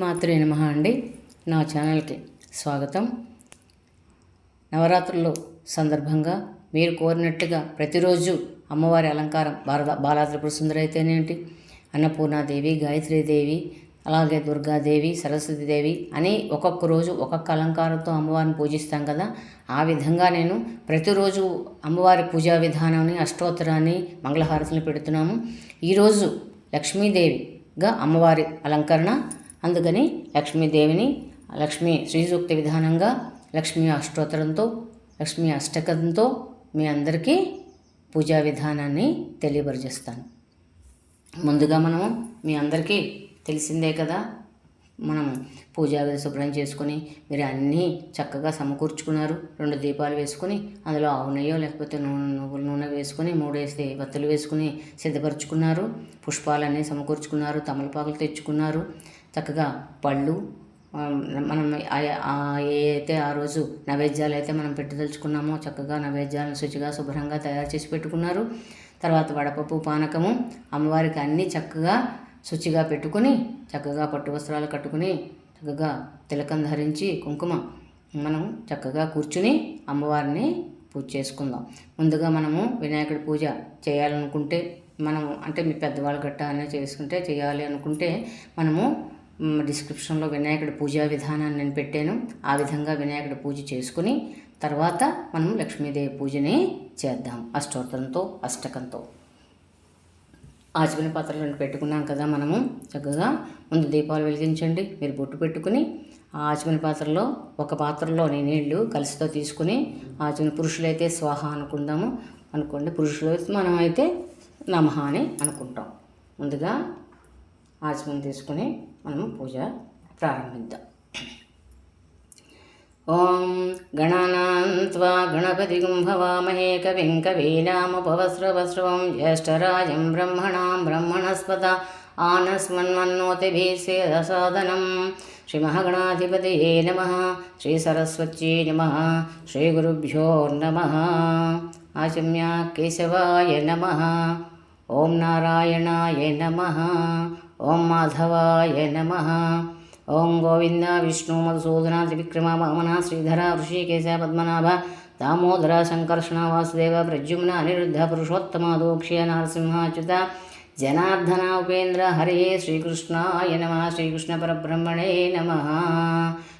మాతృ నమహ అండి. నా ఛానల్కి స్వాగతం. నవరాత్రులు సందర్భంగా మీరు కోరినట్టుగా ప్రతిరోజు అమ్మవారి అలంకారం బాల బాలాత్రిపుర సుందరి అయితేనేంటి అన్నపూర్ణాదేవి గాయత్రీదేవి అలాగే దుర్గాదేవి సరస్వతీదేవి అని ఒక్కొక్క రోజు ఒక్కొక్క అలంకారంతో అమ్మవారిని పూజిస్తాం కదా. ఆ విధంగా నేను ప్రతిరోజు అమ్మవారి పూజా విధానాన్ని అష్టోత్తరాన్ని మంగళహారతులు పెడుతున్నాము. ఈరోజు లక్ష్మీదేవిగా అమ్మవారి అలంకరణ అందుకని లక్ష్మీదేవిని లక్ష్మీ శ్రీసూక్త విధానంగా లక్ష్మీ అష్టోత్తరంతో లక్ష్మీ అష్టకంతో మీ అందరికీ పూజా విధానాన్ని తెలియపరిచేస్తాను. ముందుగా మనము మీ అందరికీ తెలిసిందే కదా మనం పూజా గది శుభ్రం చేసుకుని మీరు అన్నీ చక్కగా సమకూర్చుకున్నారు. రెండు దీపాలు వేసుకుని అందులో ఆవు నెయ్యో లేకపోతే నూనె నువ్వుల నూనె వేసుకుని మూడేసి వత్తులు వేసుకుని సిద్ధపరచుకున్నారు. పుష్పాలన్నీ సమకూర్చుకున్నారు తమలపాకులు తెచ్చుకున్నారు. చక్కగా పళ్ళు మనం ఆ ఏ అయితే ఆ రోజు నైవేద్యాలు అయితే మనం పెట్టదలుచుకున్నామో చక్కగా నైవేద్యాలను శుచిగా శుభ్రంగా తయారు చేసి పెట్టుకున్నారు. తర్వాత వడపప్పు పానకము అమ్మవారికి అన్నీ చక్కగా శుచిగా పెట్టుకుని చక్కగా పట్టు వస్త్రాలు కట్టుకుని చక్కగా తిలకం ధరించి కుంకుమ మనం చక్కగా కూర్చుని అమ్మవారిని పూజ చేసుకుందాం. ముందుగా మనము వినాయకుడి పూజ చేయాలనుకుంటే మనం అంటే మీ పెద్దవాళ్ళు గట్ట అనే చేసుకుంటే చేయాలి అనుకుంటే మనము డిస్క్రిప్షన్లో వినాయకుడి పూజా విధానాన్ని నేను పెట్టాను. ఆ విధంగా వినాయకుడి పూజ చేసుకుని తర్వాత మనం లక్ష్మీదేవి పూజని చేద్దాం. అష్టోత్తరంతో అష్టకంతో. ఆచమన పాత్రలు పెట్టుకున్నాం కదా మనము. చక్కగా ముందు దీపాలు వెలిగించండి. మీరు బొట్టు పెట్టుకుని ఆ ఆచమన పాత్రలో ఒక పాత్రలోని నీళ్ళు కలిసితో తీసుకుని ఆచమన పురుషులైతే స్వాహ అనుకుందాము. అనుకోండి పురుషులు మనం అయితే నమహ అని అనుకుంటాం. ముందుగా ఆచమన తీసుకుని మనం పూజ ప్రారంభిద్దాం. ఓం గణానాన్త్వా గణపతి భవామహే కవిం కవీనాముపవస్రవస్రవం జ్యేష్ఠరాజం బ్రహ్మణాం బ్రహ్మణస్పద ఆనస్మన్మన్నోతిభిः సేదసాదనం శ్రీమహాగణాధిపతయే నమ. శ్రీసరస్వత్యై నమ. శ్రీగురుభ్యో నమ. ఆచమ్య కేశవాయ నమ. ఓం నారాయణాయ నమ. ओम माधवाय नम। ओं गोविंद विष्णु, मधुसूदना, त्रिविक्रमा, वामना, श्रीधरा, ऋषिकेश, पद्मनाभ, दामोदर, शंकर्षण, वासुदेव प्रज्युम्न अनिरुद्ध, पुरुषोत्तम दोक्षीय नरसिंहाच्युता జనార్దన ఉపేంద్ర హరే శ్రీకృష్ణాయ నమ శ్రీకృష్ణ పరబ్రహ్మణే నమ.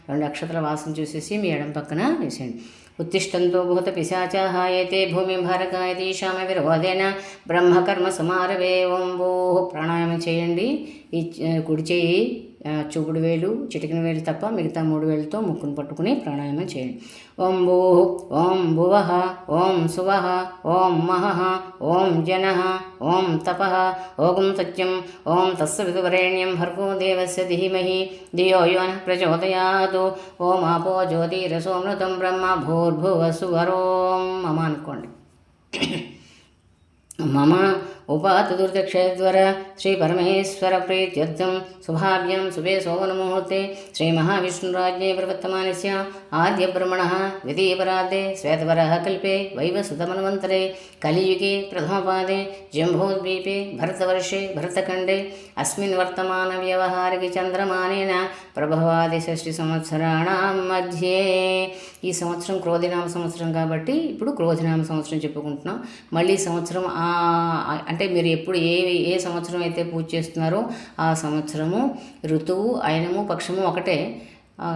రెండు అక్షతల వాసన చూసేసి మీ ఎడం పక్కన వేసేయండి. ఉత్తిష్టంతో భూత పిశాచాः ఏతే భూమి భారకాయతీశామ విరోధేన బ్రహ్మకర్మ సమారవే. ఓం భూ. ప్రాణాయామం చేయండి. ఈ చ- కుడి చేయి చూపుడు వేలు చిటికిన వేలు తప్ప మిగతా మూడు వేలతో ముక్కును పట్టుకుని ప్రాణాయామం చేయండి. ఓం భూ ఓం భువ ఓం శువ ఓం మహ ఓం జన ఓం తప ఓం సత్యం ఓం తస్సవితువరేణ్యం భర్గో దేవస్య ధీమహి ధియో యో ప్రచోదయాదు ఓం ఆపో జ్యోతిరసోమృతం బ్రహ్మ భూర్భువ సువరోం. మమ అనుకోండి. మమ ఉపాతదుర్దక్షేశ్వర శ్రీ పరమేశ్వర ప్రీత్యర్థం. శుభాభ్యం శుభే సోమనముహూర్తే శ్రీ మహావిష్ణురాజ్ఞే ప్రవర్తమానస్య. ఆద్య బ్రహ్మణ ద్వితీయపరాధే శ్వేతవరः కల్పే వైవసుతమన్వంతరే కలియుగే ప్రథమపాదే జంబోద్వీపే భరతవర్షే భరతఖండే. అస్మిన్ వర్తమాన వ్యవహారిక చంద్రమానేన ప్రభవాది షష్ఠి మధ్యే. ఈ సంవత్సరం క్రోధినామ సంవత్సరం కాబట్టి ఇప్పుడు క్రోధినామ సంవత్సరం చెప్పుకుంటున్నాం. మళ్ళీ సంవత్సరం అంటే అంటే మీరు ఎప్పుడు ఏ ఏ సంవత్సరం అయితే పూజ చేస్తున్నారో ఆ సంవత్సరము ఋతువు అయనము పక్షము ఒకటే ఆ,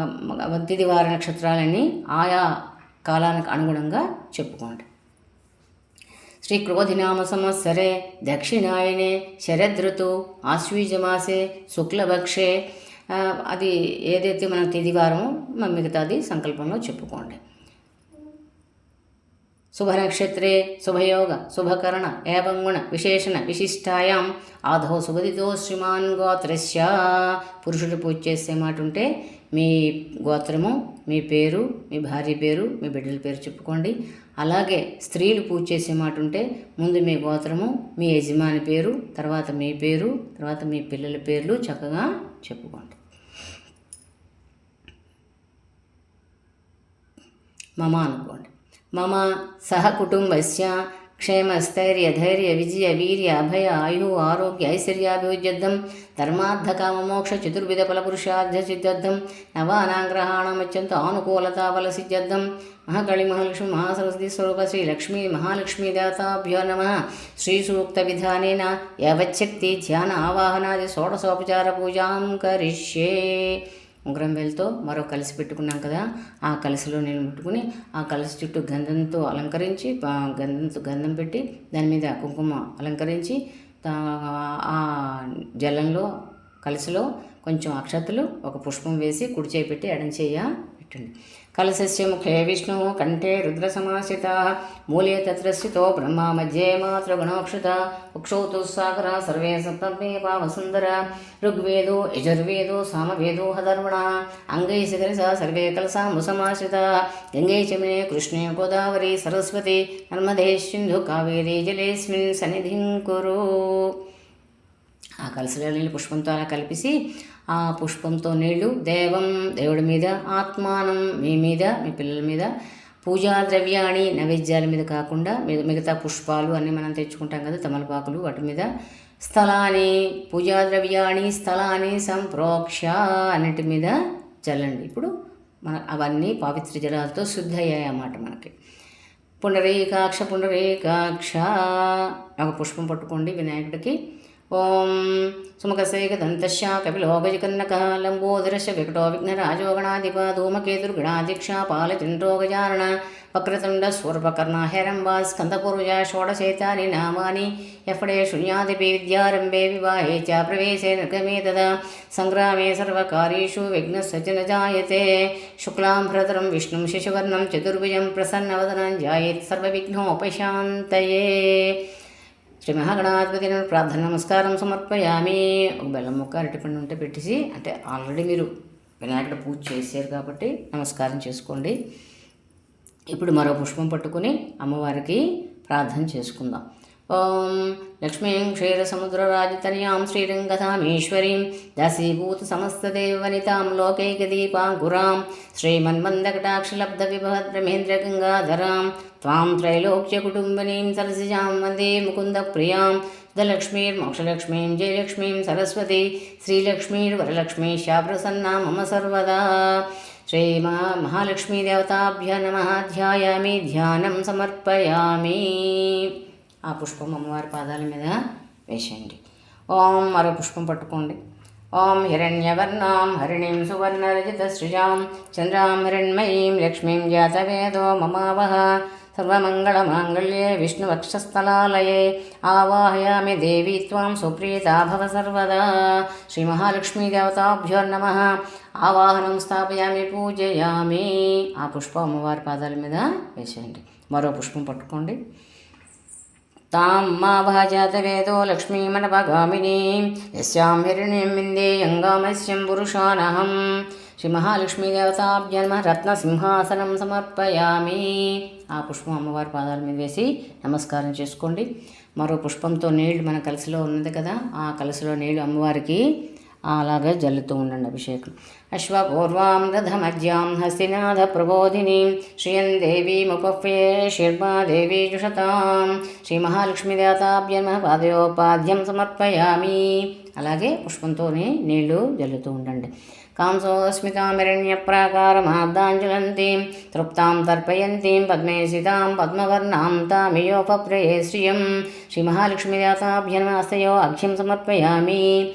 నక్షత్రాలని ఆయా కాలానికి అనుగుణంగా చెప్పుకోండి. శ్రీ క్రోధినామ సంవత్సరే దక్షిణాయనే శరదృతు ఆశ్వీజమాసే శుక్లభక్షే అది ఏదైతే మనం తిదివారమో మిగతాది సంకల్పంలో చెప్పుకోండి. శుభనక్షత్రే శుభయోగ శుభకరణ ఏవంగుణ విశేషణ విశిష్టాయాం ఆధో సుభదితో శ్రీమాన్ గోత్రస్య. పురుషుడు పూజ చేసే మాట ఉంటే మీ గోత్రము మీ పేరు మీ భార్య పేరు మీ బిడ్డల పేరు చెప్పుకోండి. అలాగే స్త్రీలు పూజ చేసే మాట ఉంటే ముందు మీ గోత్రము మీ యజమాని పేరు తర్వాత మీ పేరు తర్వాత మీ పిల్లల పేర్లు చక్కగా చెప్పుకోండి. మమ అనుకోండి. మమ సహ కుటుంబస్య క్షేమ వీర్య అభయ ఆయు ఆరోగ్య ఐశ్వర్యాభివృద్ధ్యర్థం ధర్మార్థ చతుర్విధ ఫలపురుషార్థసిద్ధ్యర్థం నవానాగ్రహాణమత్యంత ఆనుకూలతాఫల సిద్ధ్యర్థం మహాకళి మహాలక్ష్మి మహాసరస్వతి స్వరూప శ్రీ లక్ష్మీ మహాలక్ష్మీ దాతాభ్యో నమ శ్రీ సూక్త విధానేన యవచ్చక్తి ధ్యాన ఆవాహనాది షోడశోపచార పూజాం కరిష్యే ఉంగరం వేలుతో మరో కలిసి పెట్టుకున్నాం కదా. ఆ కలిసిలో నేను పెట్టుకుని ఆ కలిసి చుట్టూ గంధంతో అలంకరించి గంధంతో గంధం పెట్టి దాని మీద కుంకుమ అలంకరించి ఆ జలంలో కలిసిలో కొంచెం అక్షతలు ఒక పుష్పం వేసి కుడి చేయి పెట్టి ఎడం చేయ పెట్టండి. కలశస్య ముఖే విష్ణు కంఠే రుద్రసమాసిత మూలే తత్ర స్థితో బ్రహ్మ మధ్యే మాత్ర గుణోక్షత ఉక్షౌ తు సాగర సర్వే సప్తమే పావసుందర ఋగ్వేదో యజుర్వేదో సామవేదో హధర్వణ అంగై శిఖరిస సర్వే కలసా ముసమాశ్రిత గంగే చమినే కృష్ణే గోదావరి సరస్వతి నర్మదే సింధు కావేరీ జలేస్మిన్ సన్నిధిం కురు ఆ కలసలో నీళ్ళు పుష్పంతో అలా కలిపేసి ఆ పుష్పంతో నీళ్ళు దేవం దేవుడి మీద ఆత్మానం మీ మీద మీ పిల్లల మీద పూజా ద్రవ్యాన్ని నైవేద్యాల మీద కాకుండా మిగతా పుష్పాలు అన్నీ మనం తెచ్చుకుంటాం కదా తమలపాకులు వాటి మీద. స్థలాన్ని పూజా ద్రవ్యాన్ని స్థలాన్ని సంప్రోక్ష అన్నిటి మీద చల్లండి. ఇప్పుడు మన అవన్నీ పవిత్ర జలాలతో శుద్ధి అయ్యాయి అన్నమాట మనకి. పుండరీకాక్ష పుండరీకాక్ష. ఒక పుష్పం పట్టుకోండి వినాయకుడికి. ఓం సుముఖసేకదంతశ్చ కపిలోగజకన్నక లంబోదరశ వికటో విఘ్నరాజో గణాధిప ధూమకేతుర్గణాధ్యక్ష పాలచంద్రో వక్రతుండ స్వరూపకర్ణ హేరంబా స్కందపూర్వజ షోడశేతాని నామాని ఎఫడే శూన్యాదిపి విద్యారంభే వివాహే చ ప్రవేశే నిర్గమే తదా సంగ్రామే సర్వకార్యేషు విఘ్నస్సచన జాయతే శుక్లాంభరతరం విష్ణుం శిశువర్ణం చతుర్భుజం ప్రసన్నవదనం జాయేత్ సర్వవిఘ్నోపశాంతయే శ్రీ మహాగణాధిపతి ప్రార్థన నమస్కారం సమర్పయామి. ఒక బెల్లం ముక్క అరటిపండు ఉంటే పెట్టేసి అంటే ఆల్రెడీ మీరు వినాయకుడు పూజ చేశారు కాబట్టి నమస్కారం చేసుకోండి. ఇప్పుడు మరో పుష్పం పట్టుకుని అమ్మవారికి ప్రార్థన చేసుకుందాం. ఓం లక్ష్మీం క్షీర సముద్రరాజతనయాం శ్రీరంగధామేశ్వరీం దాసీభూత సమస్తదేవనితాం లోకైకదీపాంకురాం శ్రీమన్మందకటాక్షలబ్ధ విభద్రమేంద్ర గంగాధరాం త్వాం త్రైలోక్యకుటుంబనీం సరసిజాం వందే ముకుంద ప్రియాం ధలక్ష్మీర్మోక్షలక్ష్మీం జయలక్ష్మీం సరస్వతి శ్రీలక్ష్మీర్వరలక్ష్మీ శాప్రసన్నా మమ సర్వదా శ్రీమా ఆ పుష్పం అమ్మవారి పాదాల మీద వేసేయండి. ఓం మరో పుష్పం పట్టుకోండి. ఓం హిరణ్యవర్ణాం హరిణీం సువర్ణరజిత సృజాం చంద్రాం హిరణ్మయీం లక్ష్మీం జాతవేదో మమావహ సర్వమంగళమాంగళ్యే విష్ణువక్షస్థలాలయే ఆవాహయామి దేవీ త్వాం సుప్రీతా భవ సర్వదా శ్రీ మహాలక్ష్మీదేవతాభ్యో నమ. ఆవాహనం స్థాపయామి పూజయామి. ఆ పుష్పం అమ్మవారి పాదాల మీద వేసేయండి. మరో పుష్పం పట్టుకోండి. తాం మా భాజాతవేదో లక్ష్మీమనపగామినీం యస్యాం హిరణ్యం విందేయంగామస్యం పురుషానహం. శ్రీ మహాలక్ష్మీదేవతాభ్యన్మ రత్నసింహాసనం సమర్పయామి. ఆ పుష్పం అమ్మవారి పాదాల మీద వేసి నమస్కారం చేసుకోండి. మరో పుష్పంతో నీళ్ళు మన కలసిలో ఉన్నది కదా ఆ కలసిలో నీళ్ళు అమ్మవారికి అలాగే జల్లుతూ ఉండండి అభిషేకం. అశ్వపూర్వాం రథమజ్యాం హస్తినాథ ప్రబోధినీం శ్రియం దేవీముపఫ్యే శిల్పా దేవీ జుషతాం శ్రీ మహాలక్ష్మీదేవతాభ్యమ పాదయోపాద్యం సమర్పయామి. అలాగే పుష్పంతోనే నీళ్ళు జల్లుతూ ఉండండి. కాంసోస్మితామిరణ్యప్రాకారమార్దాంజలంతీం తృప్తాం తర్పయంతీం పద్మేసితాం పద్మవర్ణాం తామియోపప్రయే శ్రియం శ్రీ మహాలక్ష్మీదేవతాభ్యనమాస్తయో అఖ్యం సమర్పయామి.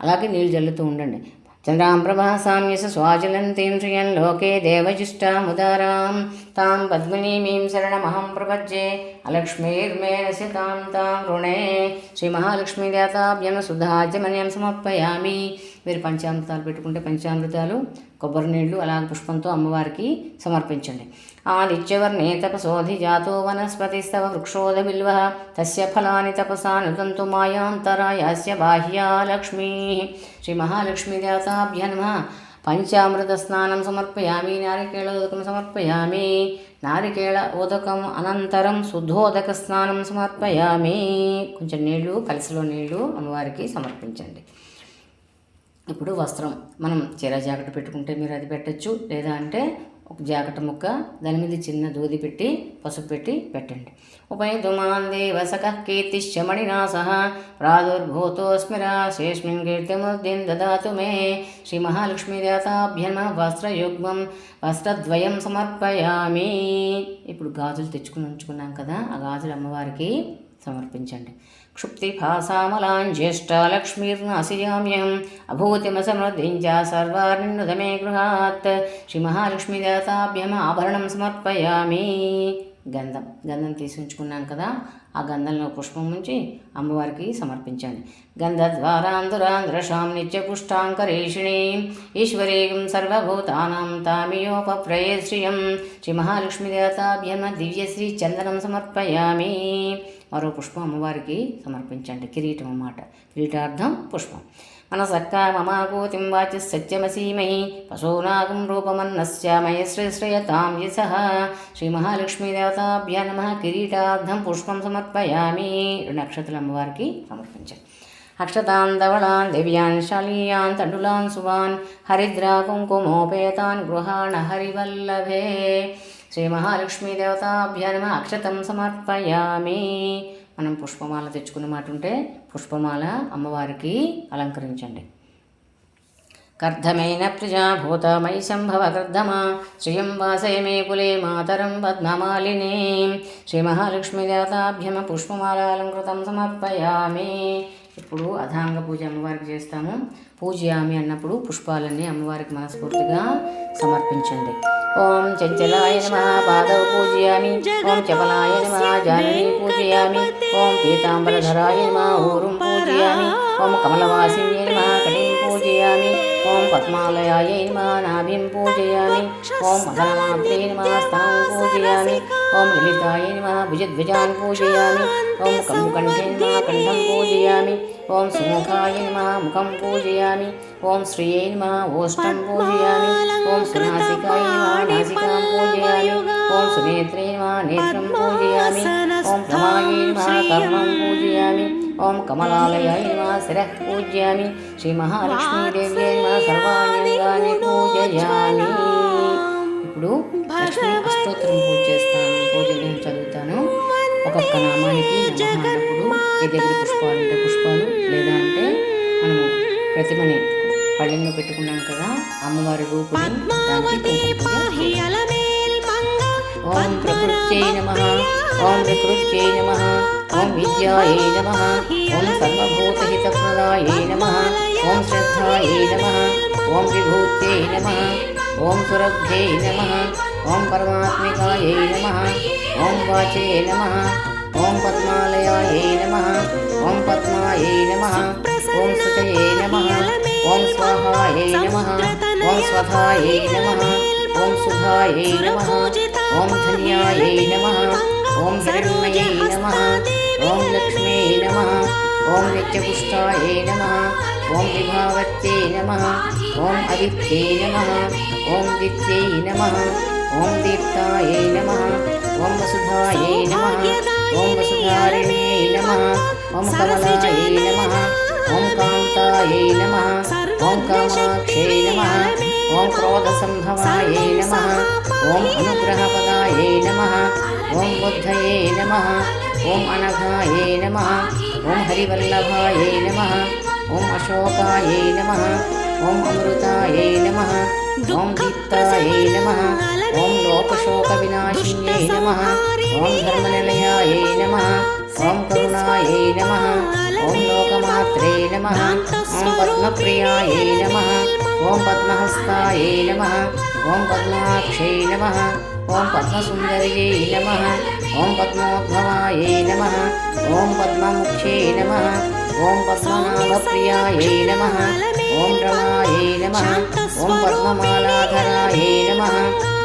అలాగే నీళ్ళు జల్లుతూ ఉండండి. చంద్రాం ప్రభాసామ్యస స్వాచలంతీం శ్రియం లోకే దేవజిష్టాముదారాం. తాం పద్మినీమీం శరణమహం ప్రపజ్జే అలక్ష్మీర్మేనసి తాం తాం రుణే. శ్రీ మహాలక్ష్మీదేవతాభ్యమ సుధాజమన్యం సమర్పయామి. మీరు పంచామృతాలు పెట్టుకుంటే పంచామృతాలు కొబ్బరి నీళ్ళు అలాగే పుష్పంతో అమ్మవారికి సమర్పించండి. ఆదిత్యవర్ణే తపసోధి జాతో వనస్పతిస్తవ వృక్షోద బిల్వ తస్య ఫలాని తపసా నుదంతు మాయాంతరాయస్య బాహ్యా లక్ష్మీ శ్రీ మహాలక్ష్మీదేవతాభ్య నమ పంచామృత స్నానం సమర్పయామి నారికేళోదకం సమర్పయామి నారికేళ ఉదకం అనంతరం శుద్ధోదక స్నానం సమర్పయామి కొంచెం నీళ్ళు కలిసిలో నీళ్ళు అమ్మవారికి సమర్పించండి। ఇప్పుడు వస్త్రం మనం చీర జాకెట్ పెట్టుకుంటే మీరు అది పెట్టచ్చు లేదా అంటే ఒక జాకెట్ ముక్క దాని మీద చిన్న దూది పెట్టి పసుపు పెట్టి పెట్టండి. ఉపైతుమాన్ వసక కీర్తిశ్చమణినా సహ ప్రాదుర్భూతోస్మిరా శేష్మిన్ కీర్తిముద్దిన్ దదాతు మే శ్రీ మహాలక్ష్మీదేవతాభ్యమ వస్త్రయుగ్మం వస్త్రద్వయం సమర్పయామి. ఇప్పుడు గాజులు తెచ్చుకుని ఉంచుకున్నాం కదా ఆ గాజులు అమ్మవారికి సమర్పించండి. क्षुप्तिभासामलाञ्ज्येष्ठालक्ष्मीर्नासियाम्यहम् अभूतिमसमृद्धिञ्च सर्वार्निन्नुदमे गृहात् శ్రీమహాలక్ష్మీదేవతాభ్యమ ఆభరణం సమర్పయామి గంధం గంధం తీసి ఉంచుకున్నాం కదా ఆ గంధంలో పుష్పం ఉంచి అమ్మవారికి సమర్పించండి గంధద్వారాంధురాంధ్రషాం నిత్యపుష్టాంకరేషిణీం ఈశ్వరీం సర్వభూతానాం తామియోపప్రయే శ్రియం శ్రీ మహాలక్ష్మీదేవతాభ్యమ దివ్యశ్రీ చందనం సమర్పయామి మరో పుష్పం అమ్మవారికి సమర్పించండి. కిరీటం అన్నమాట. కిరీటార్థం పుష్పం. మనసక్క మమాగోతిం వాచి సత్యమసీమై పశూనాగం రూపమన్నస్యామయ శ్రీశ్రయతాం యశ శ్రీ మహాలక్ష్మీదేవతాభ్య నమ. కిరీటార్థం పుష్పం సమర్పయామి. రెండు నక్షత్రాలు అమ్మవారికి సమర్పించండి. అక్షతాన్ ధవళాన్ దివ్యాన్ శాలీయాన్ తండులాన్ సువాన్ హరిద్రా కుంకుమోపేతాన్ గృహాణ హరివల్లభే. శ్రీ నమ. అక్షతం సమర్పయామి. మనం పుష్పమాల తెచ్చుకున్న మాట ఉంటే పుష్పమాల అమ్మవారికి అలంకరించండి. కర్ధమైన ప్రజాభూతమయి సంభవ కర్ధమా. శ్రియం వాసయ మే కులే మాతరం పద్మమాలిని. శ్రీమహాలక్ష్మీదేవతాభ్యమ పుష్పమాలాలంకృతం సమర్పయామి. ఇప్పుడు అధాంగ పూజ అమ్మవారికి చేస్తాము. పూజయామి అన్నప్పుడు పుష్పాలన్నీ అమ్మవారికి మనస్ఫూర్తిగా సమర్పించండి. ఓం చంచలాయ నమ పాదవ పూజయామి. ఓం చపలాయ నమ జానని పూజయామి. ఓం పీతాంబరధరాయ నమ ఊరుం పూజయామి. ఓం కమలవాసిన్యే నమ కటిం పూజయామి. ఓం పద్మాలయాయ నమ నాభిం పూజయామి. ఓం మదనమాత్రే నమ స్తనం పూజయామి. ఓం లలితాయ నమ భుజధ్వజాన్ పూజయామి. ఓం కంకంఠే నమ కంఠం పూజయామి. ఓం సుముఖాయ నమ ముఖం పూజయామి. ఓం శ్రీయై నమ ఓష్టం పూజయామి. ఓం సునాసికాయ నమ నాసికాం పూజయామి. ఓం సునేత్రే నమ నేత్రం పూజయామి. ఓం కమాయే నమ కర్మం పూజయామి. ఓం కమలాలయాయ నమ శిరః పూజయామి. శ్రీ మహాలక్ష్మీదేవ్యై నమ సర్వాంగాన్ని పూజయామి. ఇప్పుడు లక్ష్మీ అష్టోత్తరం పూజ చేస్తాను పూజ నేను చదువుతాను. ఒక్కొక్క నామానికి దగ్గర పుష్పాలు ఉంటే పుష్పాలు లేదా అంటే మనము ప్రతిమని పళ్ళెంలో పెట్టుకున్నాం కదా అమ్మవారి పూజ. ఓం ప్రకృత్యై నమ ఓం నమ ఓం విద్యాయై నమ ఓం నమ ఓం శ్రద్ధాయై నమ ఓం విభూత్యై నమ ఓం సురభ్యై నమ ఓం పరమాత్మికాయై నమ ఓం వాచే నమ ఓం పద్మాలయాయై నమ ఓం పద్మాయై నమ ఓం శుచయే నమ ఓం స్వాహాయై నమ ఓం స్వధాయై నమ ఓం సుధాయై నమ ఓం ధన్యాయై నమ ఓం హిరణ్మయై నమ ఓం లక్ష్మీ నమ ఓం నిత్యపుష్టాయై నమ ఓం విభావత్యై నమ ఓం అదిత్యై నమ ఓం దిత్యై నమ ఓం దీప్తాయై నమ ఓం వసుధాయై నమ ఓం వసుధారిణే నమ ఓం కమలాయై నమ ఓం కాంతాయై నమ ఓం కామాక్షే నమ ఓం క్రోధసంభవాయై నమ ఓం అనుగ్రహపదాయై నమ ఓం బుద్ధయే నమ ఓం అనఘాయై నమ ఓం హరివల్లభాయై నమ ఓం అశోకాయై నమ ఓం అమృతాయై నమ ఓం దీప్తాయై నమ ఓం లోకశోక వినాశిన్యై నమ ఓం ధర్మనిలయాయై నమ ఓం కరుణాయై నమ ఓం లోకమాత్రే నమ ఓం పద్మప్రియాయై నమ ఓం పద్మహస్తాయై నమ ఓం పద్మాక్షై నమ ఓం పద్మసుందర్యై నమ ఓం పద్మోద్భవాయై నమ ఓం పద్మముఖ్యై నమ ఓం పద్మనాభప్రియాయై నమ ఓం రమాయై నమ ఓం పద్మమాలాధరాయై నమ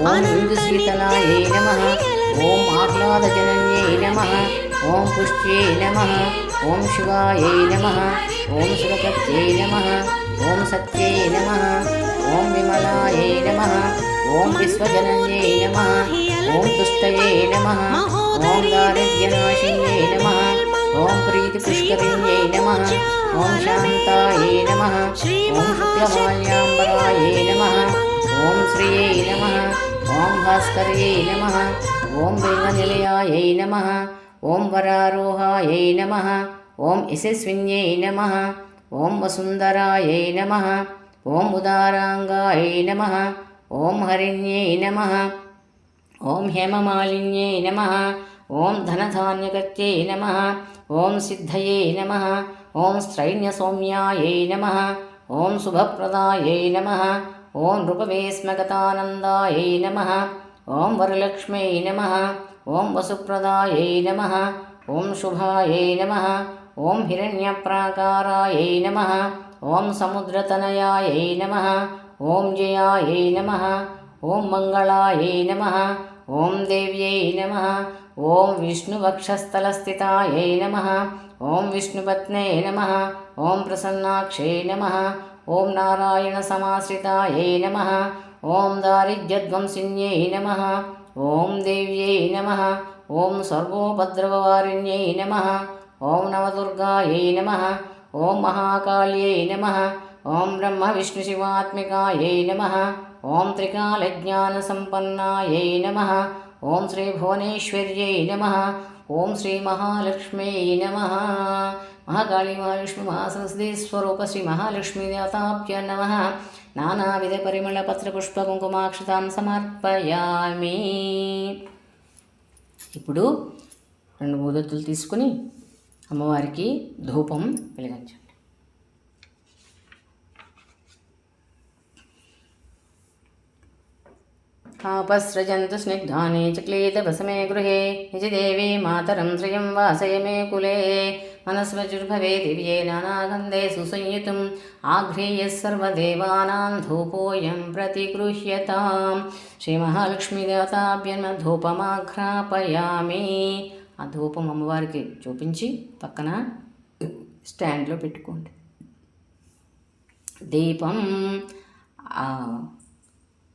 ఓం ఇందుశీతలాయై నమ ఓం ఆహ్లాదజనన్యై నమ ఓం పుష్ట్యై నమ ఓం శివాయై నమ ఓం సురపత్యై నమ ఓం సత్యై నమ ఓం విమలాయై నమ ఓం విశ్వజనన్యై నమ ఓం తుష్టయే నమ ఓం దారిద్ర్యనాశిన్యై నమ ఓం ప్రీతిపుష్కరిణ్యై నమ ఓం శాంతాయై నమ ఓం శుక్లమాల్యాంబరాయై నమ ఓం శ్రియై నమ ఓం భాస్కర్యై నమ ఓం బిల్వనిలయాయై నమ ఓం వరారోహాయై నమ ఓం యశస్విన్యై నమ ఓం వసుందరాయై నమ ఓం ఉదారాంగాయై నమ ఓం హరిణ్యై నమ ఓం హేమమాలిన్యై నమ ఓం ధనధాన్యగత్యై నమ ఓం సిద్ధయే నమ ॐ स्त्रैण्यसौम्यायै नमः ॐ शुभप्रदायै नमः ॐ ॐपवेष्मगतानन्दाय नमः ॐ वरलक्ष्म्यै नमः ॐ वसुप्रदायै नमः ॐ शुभायै नमः ॐ हिरण्यप्राकारायै नमः ॐ समुद्रतनयायै नमः ॐ जयायै नमः ॐ मङ्गलायै नमः ॐ देव्यै नमः ఓం విష్ణువక్షస్థలస్థితాయై నమ ఓం విష్ణుపత్నే నమ ఓం ప్రసన్నాక్షై నమ ఓం నారాయణ సమాశ్రితాయై నమ ఓం దారిద్ర్యధ్వంసిన్యై నమ ఓం దేవ్యై నమ ఓం సర్వోపద్రవవారిణ్యై నమ ఓం నవదుర్గాయై నమ ఓం మహాకాళ్యై నమ ఓం బ్రహ్మ విష్ణు శివాత్మికాయై నమ ఓం త్రికాలజ్ఞానసంపన్నాయై నమ ఓం శ్రీ భువనేశ్వర్యై నమ. ఓం శ్రీ మహాలక్ష్మీ నమ. మహాకాళి మహాలక్ష్మి మహాసరస్వతి స్వరూప శ్రీ మహాలక్ష్మీ దేవతాభ్య నమ. నానావిధ పరిమళ పత్ర పుష్ప కుంకుమాక్షతాం సమర్పయామి. ఇప్పుడు రెండు మూదొత్తులు తీసుకుని అమ్మవారికి ధూపం వెలిగించాం. आपस्रजन्तु स्निग्धानि च क्लीतवसमे गृहे निजदेवी मातरं श्रियं वासय मे कुले मनस्वजुर्भवे दिव्ये नानागन्धे सुसंयुतम् आघ्रेयः सर्वदेवानां धूपोऽयं प्रतिगृह्यतां శ్రీమహాలక్ష్మీదేవతాభ్యన్మ ధూపమాఘ్రాపయామి ఆ ధూపం అమ్మవారికి చూపించి పక్కన స్టాండ్లో పెట్టుకోండి దీపం ఆ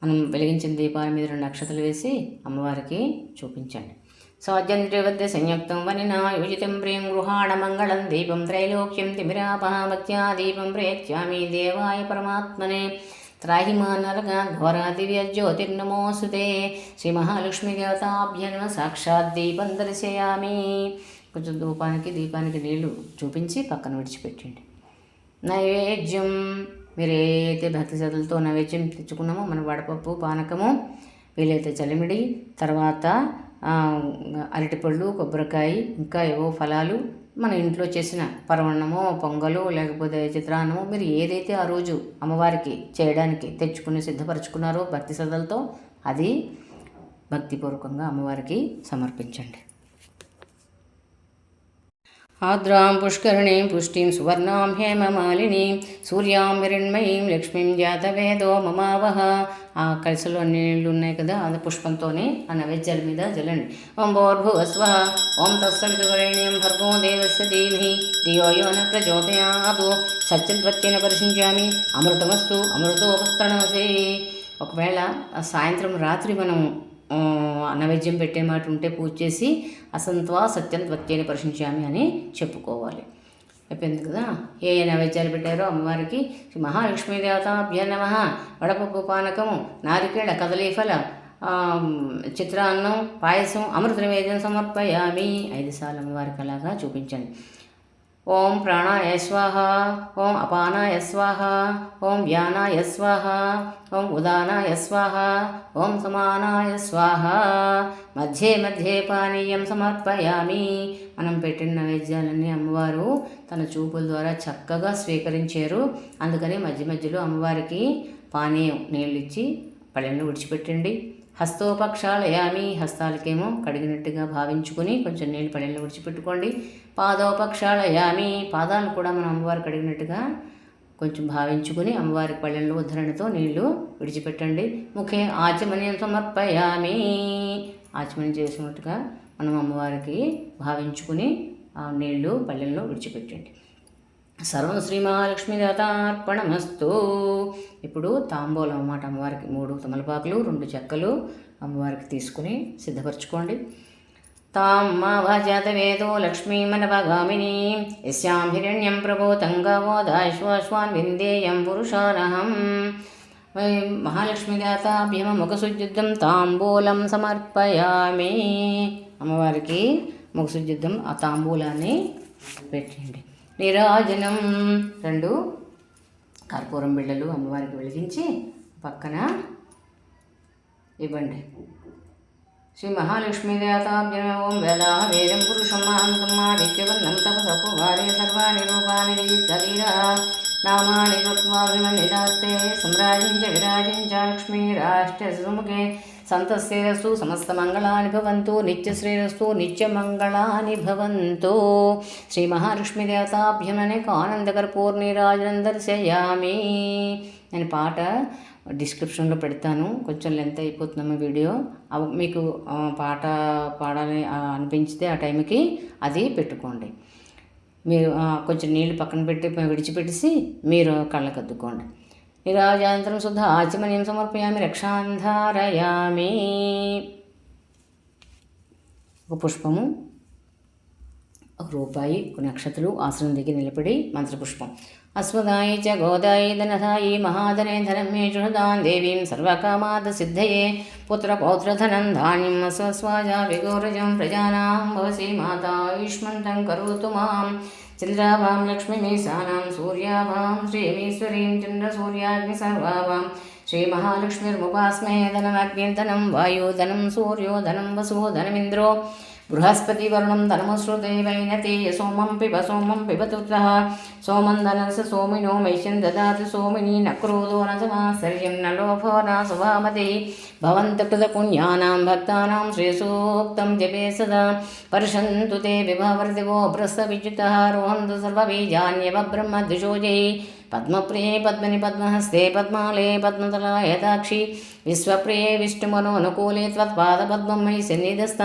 మనం వెలిగించిన దీపాల మీద రెండు అక్షతలు వేసి అమ్మవారికి చూపించండి. స్వాద్యంత్రివద్య సంయుక్తం వనినా యోజితం ప్రియం గృహాణ మంగళం దీపం త్రైలోక్యం తిమిరాపహామత్యా దీపం ప్రేత్యామి దేవాయ పరమాత్మనే. త్రాహిమానరగా నరగా ఘోరా దివ్య జ్యోతిర్నమోసుతే. శ్రీ మహాలక్ష్మి దేవతాభ్యన్మ సాక్షాత్ దీపం దర్శయామి. కొంచెం ధూపానికి దీపానికి నీళ్ళు చూపించి పక్కన విడిచిపెట్టండి. నైవేద్యం మీరు ఏదైతే భక్తి శ్రద్ధలతో నైవేద్యం తెచ్చుకున్నామో మన వడపప్పు పానకము వీలైతే చలిమిడి తర్వాత అరటిపళ్ళు కొబ్బరికాయ ఇంకా ఏవో ఫలాలు మన ఇంట్లో చేసిన పరవన్నమో పొంగలు లేకపోతే చిత్రాన్నమో మీరు ఏదైతే ఆ రోజు అమ్మవారికి చేయడానికి తెచ్చుకుని సిద్ధపరచుకున్నారో భక్తి శ్రద్ధలతో అది భక్తిపూర్వకంగా అమ్మవారికి సమర్పించండి. ఆద్రాం పుష్కరిణీం పుష్టిం సువర్ణాం హేమమాలినీం సూర్యాం విరణ్మయీం లక్ష్మీం జాతవేదో మమావహ. ఆ కలిసిలో నీళ్ళు ఉన్నాయి కదా అది పుష్పంతోనే ఆ నైవేద్యాల మీద జలండి. ఓం భోర్భువస్వ ఓం తత్సవితువరేణ్యం భర్గో దేవస్య ధీమహి ధియో యో న ప్రచోదయాదు సత్యద్వత్యేన పరిశించామి అమృతమస్తు అమృతోపస్తరణమసే ఒకవేళ సాయంత్రం రాత్రి మనం నైవేద్యం పెట్టే మాట ఉంటే పూజ చేసి అసంత్వా సత్యం త్వత్యని ప్రశంసామి అని చెప్పుకోవాలి. అయిపోయింది కదా? ఏ ఏ నైవేద్యాలు పెట్టారో అమ్మవారికి? శ్రీ మహాలక్ష్మీ నమ. వడపప్పు పానకము నారికేళ కదలీఫల చిత్రాన్నం పాయసం అమృత నివేదన సమర్పయామి. ఐదు సార్లు అమ్మవారికి అలాగా చూపించండి. ఓం ప్రాణాయ స్వాహ ఓం అపానాయ స్వాహ ఓం వ్యానాయ స్వాహ ఓం ఉదానాయ స్వాహ ఓం సమానాయ స్వాహ. మధ్యే మధ్యే పానీయం సమర్పయామి. మనం పెట్టిన నైవేద్యాలన్నీ అమ్మవారు తన చూపుల ద్వారా చక్కగా స్వీకరించారు. అందుకని మధ్య మధ్యలో అమ్మవారికి పానీయం నీళ్ళు ఇచ్చి పళ్ళెంలో విడిచిపెట్టండి. హస్తోపక్షాలయామి హస్తాలకేమో కడిగినట్టుగా భావించుకుని కొంచెం నీళ్ళు పళ్ళెంలో విడిచిపెట్టుకోండి. పాదోపక్షాలయామి పాదాలను కూడా మనం అమ్మవారు కడిగినట్టుగా కొంచెం భావించుకుని అమ్మవారి పళ్ళెంలో ఉద్ధరణతో నీళ్ళు విడిచిపెట్టండి. ముఖే ఆచమనీయం సమర్పయామి. ఆచమనం చేసినట్టుగా మనం అమ్మవారికి భావించుకుని ఆ నీళ్ళు పళ్ళెంలో విడిచిపెట్టండి. సర్వం శ్రీ మహాలక్ష్మి దాతార్పణమస్తు ఇప్పుడు తాంబూలం అన్నమాట అమ్మవారికి మూడు తమలపాకులు రెండు చెక్కలు అమ్మవారికి తీసుకుని సిద్ధపరచుకోండి. తాం మా భాజాత వేదో యస్యాం హిరణ్యం ప్రభూతం గవోదాశ్వాశ్వాన్ విందేయం పురుషానహం. వై మహాలక్ష్మీదాతాభ్యమ ముఖశుద్ధం తాంబూలం సమర్పయామి. అమ్మవారికి ముఖశుద్ధం ఆ తాంబూలాన్ని పెట్టండి. నిరాజనం. రెండు కర్పూరం బిళ్ళలు అమ్మవారికి వెలిగించి పక్కన ఇవ్వండి. శ్రీ మహాలక్ష్మీ దేవతాభ్యం ఓం వేద వేదం పురుషం మహాంతమాదిత్యవర్ణం తపసపు వారే సర్వాణి రూపాని శరీర నామాని కృత్వాభిమన్నిదాస్తే సమ్రాజించ విరాజించ లక్ష్మీ రాష్ట్ర శివముఖే లక్ష్మీరాష్ట్రసుముఖే సమస్త మంగళాని భవంతు నిత్యశ్రేరస్తు నిత్యమంగళాని భవంతు. శ్రీ మహాలక్ష్మీ దేవతాభ్యం అనేక ఆనందకర్పూర్ణిరాజనం దర్శయామి. నేను పాట డిస్క్రిప్షన్లో పెడతాను. కొంచెం లెంత్ అయిపోతున్నాము వీడియో. మీకు పాట పాడాలని అనిపించితే ఆ టైంకి అది పెట్టుకోండి. మీరు కొంచెం నీళ్ళు పక్కన పెట్టి విడిచిపెట్టేసి మీరు కళ్ళకద్దుకోండి. అద్దుకోండి నిరాజాంతరం శుద్ధ ఆచమనీయం సమర్పయామి రక్షాంధారయామి. ఒక పుష్పము ఒక రూపాయి కొన్ని నక్షత్రాలు ఆసనం దగ్గర నిలబడి మంత్రపుష్పం. अस्मदायि च गोदायि धनधायि महाधने धनमे मे जुहृदां देवीं सर्वकामात् सिद्धये पुत्रपौत्रधनं धान्यम् अस्वस्वाजा विगोरजं प्रजानां भवसि माता युष्मन्तं करोतु माँ। चन्द्राभां लक्ष्मीमीसानां सूर्याभां, श्रीमीश्वरीं चन्द्रसूर्याग्निसर्वाभां श्रीमहालक्ष्मीर्मुपास्मे धनमग्निर्धनं वायुधनं सूर्योधनं वसुधनमिन्द्रो బృహస్పతి వరుణం ధనమశ్రుదేవైన తేయ సోమం పిబ సోమం పిబతు సోమం ధనస సోమినో మైష్యం దాతి సోమిని నక్రోధో నమాశ్చర్యం నలోభో నాసుభామతి భవంత కృతపుణ్యానాం భక్తానాం శ్రేయసోక్తం జపే సదా. పర్షంతు తే విభావర్దివో భ్రస్త విద్యుత రోహంతు సర్వబీజాన్యవ బ్రహ్మ దిశోజై పద్మప్రియే పద్మని పద్మహస్తే పద్మాలే పద్మతలాయతాక్షి విశ్వప్రియే విష్ణుమనోనుకూలే త్వత్పాదపద్మం మయి సన్నిధస్థ.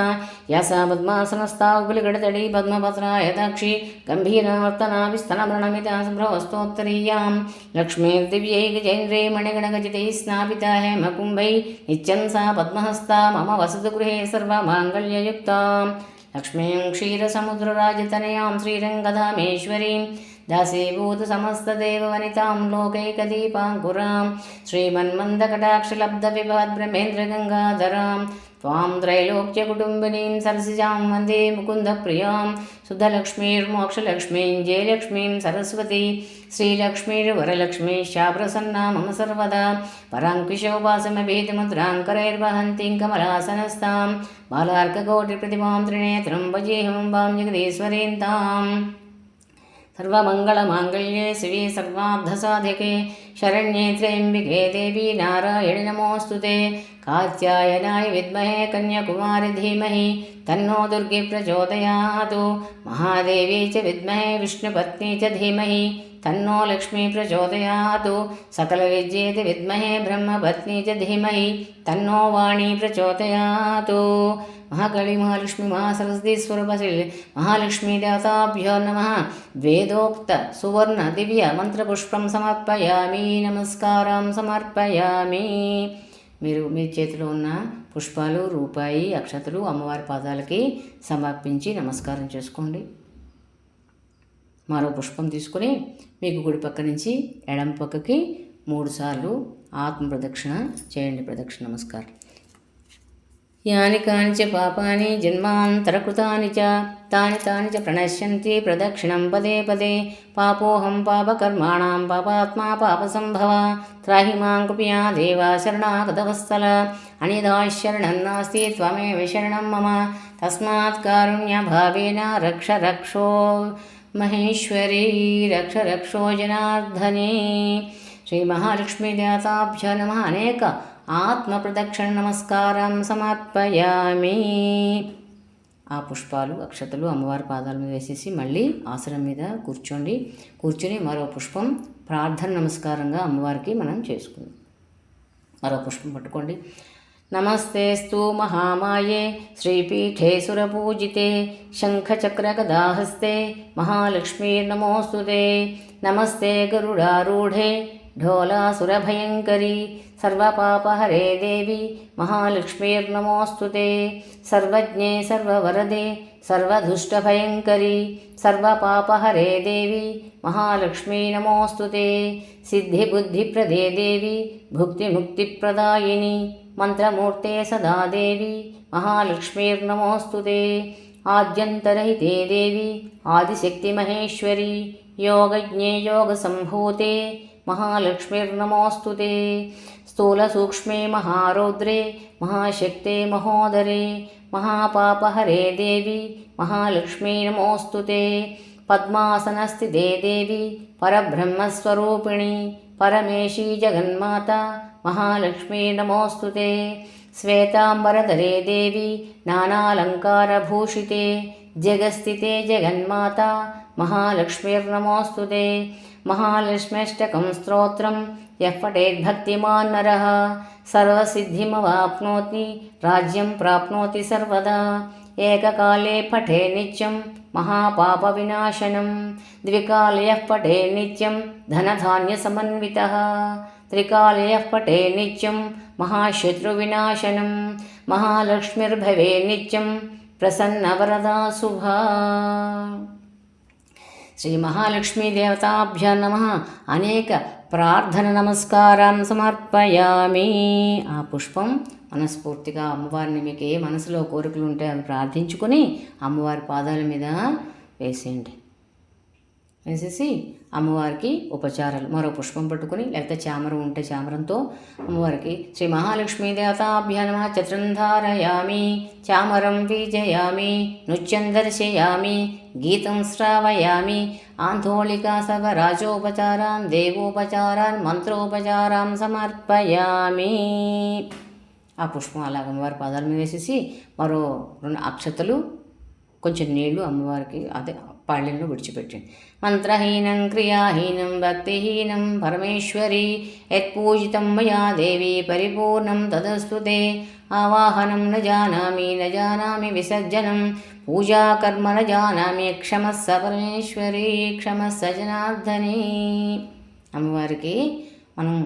యాసా పద్మాసనస్థా ఉగులిగడతడి పద్మపత్రాయతాక్షి గంభీరావర్తనా విస్తనభ్రణమితా శుభ్రవస్తోత్తరీయాం లక్ష్మీ దివ్యై గజేంద్రే మణిగణగజితై స్నాపిత హేమకుంభై. నిత్యం సా పద్మహస్తా మమ వసతు గృహే సర్వమాంగళ్యయుక్తాం. లక్ష్మీం క్షీరసముద్రరాజతనయాం శ్రీరంగధామేశ్వరీం. क्षीरसमुद्रराजतनयां श्रीरङ्गधामेश्वरीं दासीभूतसमस्तदेववनितां लोकैकदीपाङ्कुरां श्रीमन्मन्दकटाक्षलब्धविभद्ब्रह्मेन्द्रगङ्गाधरां त्वां त्रैलोक्यकुटुम्बिनीं सरसिजां वन्दे मुकुन्दप्रियां सुधलक्ष्मीर्मोक्षलक्ष्मीं जयलक्ष्मीं सरस्वती श्रीलक्ष्मीर्वरलक्ष्मीश्चाप्रसन्ना मम सर्वदा पराङ्कुशोपासमभेदमुद्राङ्करैर्वहन्तीं कमलासनस्तां बालार्ककोटिप्रतिमां त्रिनेत्रं भजेऽहं वां जगदीश्वरीं ताम् सर्वमङ्गलमाङ्गल्ये शिवे सर्वार्धसाधिके शरण्ये त्र्यम्बिके देवी नारायणि नमोऽस्तु ते। कात्यायनाय विद्महे कन्याकुमारि धीमहि तन्नो दुर्गे प्रचोदयातु। महादेवी च विद्महे विष्णुपत्नी च धीमहि తన్నో లక్ష్మీ సతల విద్యేతి విద్మహే బ్రహ్మపత్ని చ ధీమహి తన్నో వాణీ ప్రచోదయాత్. మహాకళి మహాలక్ష్మి మహాసరస్వతి స్వరూపశి మహాలక్ష్మీ దేవతాభ్యో నమ. వేదోక్త సువర్ణ దివ్య మంత్రపుష్పం సమర్పయామి నమస్కారం సమర్పయామి. మీరు మీ చేతిలో ఉన్న పుష్పాలు రూపాయి అక్షతలు అమ్మవారి పాదాలకి సమర్పించి నమస్కారం చేసుకోండి. మరో పుష్పం తీసుకుని మీకు కుడి పక్క నుంచి ఎడమ పక్కకి మూడుసార్లు ఆత్మ ప్రదక్షిణ చేయండి ప్రదక్షిణ నమస్కారం. యాని కానిచ పాపాని జన్మాంతరకృతాని చ తాని తాని చ ప్రణశ్యంతి ప్రదక్షిణం పదే పదే. పాపోహం పాపకర్మాణం పాపాత్మా పాపసంభవ. త్రాహి మాం కృపయా దేవా శరణాగతవత్సల అనిదాశరణం నాస్తి త్వమేవ శరణం మమ. తస్మాత్ కారుణ్యభావేన రక్ష రక్షో. మహేశ్వరీ రక్ష రక్షో జనార్దనే శ్రీ మహాలక్ష్మీదేవతాభ్య నమ అనేక ఆత్మ ప్రదక్షిణ నమస్కారం సమర్పయామి ఆ పుష్పాలు అక్షతలు అమ్మవారి పాదాల మీద వేసేసి మళ్ళీ ఆసనం మీద కూర్చోండి. కూర్చొని మరో పుష్పం ప్రార్థన నమస్కారంగా అమ్మవారికి మనం చేసుకుందాం. మరో పుష్పం పట్టుకోండి. नमस्तेऽस्तु महामाये श्रीपीठे सुरपूजिते शङ्खचक्रगदाहस्ते महालक्ष्मीर्नमोऽस्तु ते नमस्ते गरुडारूढे ढोलासुरभयङ्करी सर्वपापहरे देवी महालक्ष्मीर्नमोऽस्तु ते सर्वज्ञे सर्ववरदे सर्वदुष्टभयङ्करी सर्वपापहरे देवी महालक्ष्मी नमोऽस्तु ते सिद्धिबुद्धिप्रदे देवी भुक्तिमुक्तिप्रदायिनी मन्त्रमूर्ते सदा देवी महालक्ष्मीर्नमोऽस्तु ते आद्यन्तरहिते देवी आदिशक्तिमहेश्वरी योगज्ञे योगसम्भूते महालक्ष्मीर्नमोऽस्तु ते स्थूलसूक्ष्मे महारौद्रे महाशक्ते महोदरे महापापहरे देवी महालक्ष्मी नमोऽस्तु ते पद्मासनस्थिते देवी परब्रह्मस्वरूपिणी परमेशी जगन्माता महालक्ष्मी नमोऽस्तु ते श्वेताम्बरधरे देवी नानालङ्कारभूषिते जगस्थिते जगन्माता महालक्ष्मीर्नमोऽस्तु ते महालक्ष्म्यष्टकं स्तोत्रं यः पठेद्भक्तिमान् नरः सर्वसिद्धिमवाप्नोति राज्यं प्राप्नोति सर्वदा ఏకకాలే పఠే నిత్యం మహాపాపవినాశనం ద్వికాలయ పఠే నిత్యం ధనధాన్యసమన్విత త్రికాలయ పఠే నిత్యం మహాశత్రువినాశనం మహాలక్ష్మిర్భవే నిత్యం ప్రసన్నవరదా శుభా శ్రీ మహాలక్ష్మీదేవతాభ్య నమ. అనేక ప్రార్థన నమస్కారం సమర్పయామి. ఆ పుష్పం మనస్ఫూర్తిగా అమ్మవారిని మీకు ఏ మనసులో కోరికలు ఉంటే అవి ప్రార్థించుకొని అమ్మవారి పాదాల మీద వేసేయండి. వేసేసి అమ్మవారికి ఉపచారాలు. మరో పుష్పం పట్టుకుని లేకపోతే చామరం ఉంటే చామరంతో అమ్మవారికి శ్రీ మహాలక్ష్మీ దేవతాభ్య చతురంధారయామి ధారయామి చామరం వీజయామి నృత్యం దర్శయామి గీతం శ్రావయామి ఆందోళికా సవరాజోపచారాన్ దేవోపచారాన్ మంత్రోపచారాన్ సమర్పయామి. ఆ పుష్పం అలాగ అమ్మవారి పాదాల మీద వేసేసి మరో రెండు అక్షతలు కొంచెం నీళ్ళు అమ్మవారికి అదే పాళ్యంలో విడిచిపెట్టండి మంత్రహీనం క్రియాహీనం భక్తిహీనం పరమేశ్వరి యత్పూజితం మయా దేవి పరిపూర్ణం తదస్తుతే ఆవాహనం న జానామి న జానామి విసర్జనం. పూజాకర్మ న జానామి క్షమస్స పరమేశ్వరి క్షమస్స జనార్దని. అమ్మవారికి మనం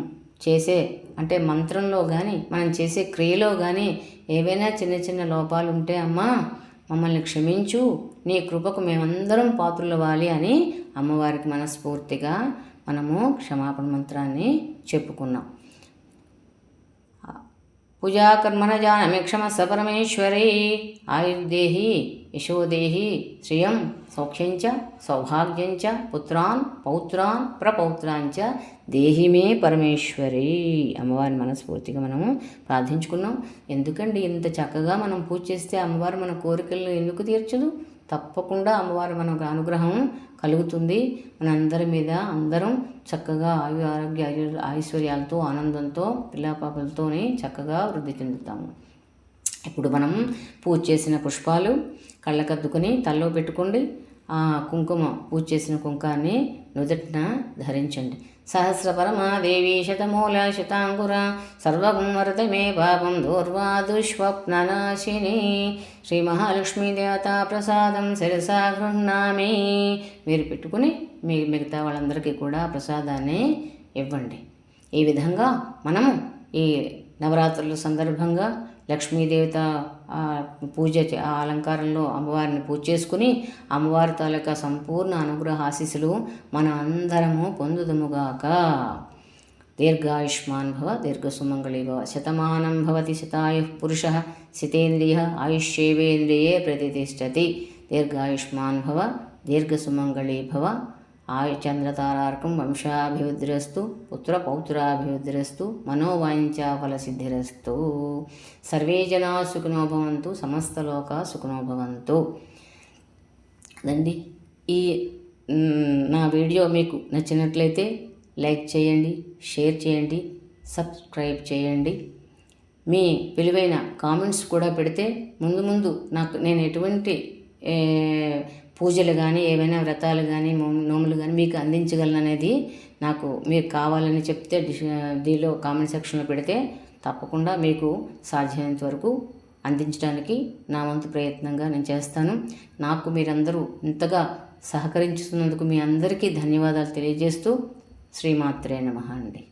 చేసే అంటే మంత్రంలో కానీ మనం చేసే క్రియలో కానీ ఏవైనా చిన్న చిన్న లోపాలు ఉంటే అమ్మా మమ్మల్ని క్షమించు. నీ కృపకు మేమందరం పాత్రులవ్వాలి అని అమ్మవారికి మనస్ఫూర్తిగా మనము క్షమాపణ మంత్రాన్ని చెప్పుకున్నాం. పూజాకర్మణ జానమి క్షమ సపరమేశ్వరి ఆయుర్దేహి యశోదేహి శ్రియం సౌఖ్యంచ సౌభాగ్యంచ పుత్రాన్ పౌత్రాన్ ప్రపౌత్రాంచ దేహిమే పరమేశ్వరి. అమ్మవారిని మనస్ఫూర్తిగా మనము ప్రార్థించుకున్నాం. ఎందుకండి ఇంత చక్కగా మనం పూజ చేస్తే అమ్మవారు మన కోరికలను ఎందుకు తీర్చదు? తప్పకుండా అమ్మవారి మనకు అనుగ్రహం కలుగుతుంది. మనందరి మీద అందరం చక్కగా ఆయు ఆరోగ్య ఐశ్వర్యాలతో ఆనందంతో పిల్లాపాపలతోనే చక్కగా వృద్ధి చెందుతాము. ఇప్పుడు మనం పూజ చేసిన పుష్పాలు కళ్ళకద్దుకొని తల్లో పెట్టుకోండి. ఆ కుంకుమ పూజ చేసిన కుంకాన్ని నుదుటిన ధరించండి. సహస్రపరమాదేవి శతమూల శతాంకుర సర్వగుం మే పాపం దూర్వా దుష్వప్ననాశిని శ్రీ మహాలక్ష్మీ దేవత ప్రసాదం శిరసా గృహ్ణామి. మీరు పెట్టుకుని మీ మిగతా వాళ్ళందరికీ కూడా ప్రసాదాన్ని ఇవ్వండి. ఈ విధంగా మనము ఈ నవరాత్రుల సందర్భంగా లక్ష్మీదేవత పూజ ఆ అలంకారంలో అమ్మవారిని పూజ చేసుకుని అమ్మవారి తాలూకా సంపూర్ణ అనుగ్రహ ఆశీస్సులు మన అందరము పొందుదుముగాక. దీర్ఘాయుష్మాన్ భవ దీర్ఘసుమంగళి భవ. శతమానం భవతి శతాయు పురుష శితేంద్రియ ఆయుష్యేవేంద్రియే ప్రతిష్టతి. దీర్ఘాయుష్మాన్ భవ దీర్ఘసుమంగళి భవ. ఆయుచంద్రతారార్కం వంశాభివృద్ధిరస్తు పుత్రపౌత్రాభివృద్ధిరస్తు మనోవాంఛాఫలసిద్ధిరస్తు. సర్వే జనా సుఖనోభవంతు సమస్తలోక సుఖనోభవంతు. అదండి. ఈ నా వీడియో మీకు నచ్చినట్లయితే లైక్ చేయండి షేర్ చేయండి సబ్స్క్రైబ్ చేయండి. మీ విలువైన కామెంట్స్ కూడా పెడితే ముందు ముందు నాకు నేను ఎటువంటి పూజలు కానీ ఏవైనా వ్రతాలు కానీ నోములు కానీ మీకు అందించగలననేది నాకు మీరు కావాలని చెప్తే దీనిలో కామెంట్ సెక్షన్లో పెడితే తప్పకుండా మీకు సాధ్యమైనంత వరకు అందించడానికి నా వంతు ప్రయత్నంగా నేను చేస్తాను. నాకు మీరందరూ ఇంతగా సహకరించుతున్నందుకు మీ అందరికీ ధన్యవాదాలు తెలియజేస్తూ శ్రీమాత్రే నమ అండి.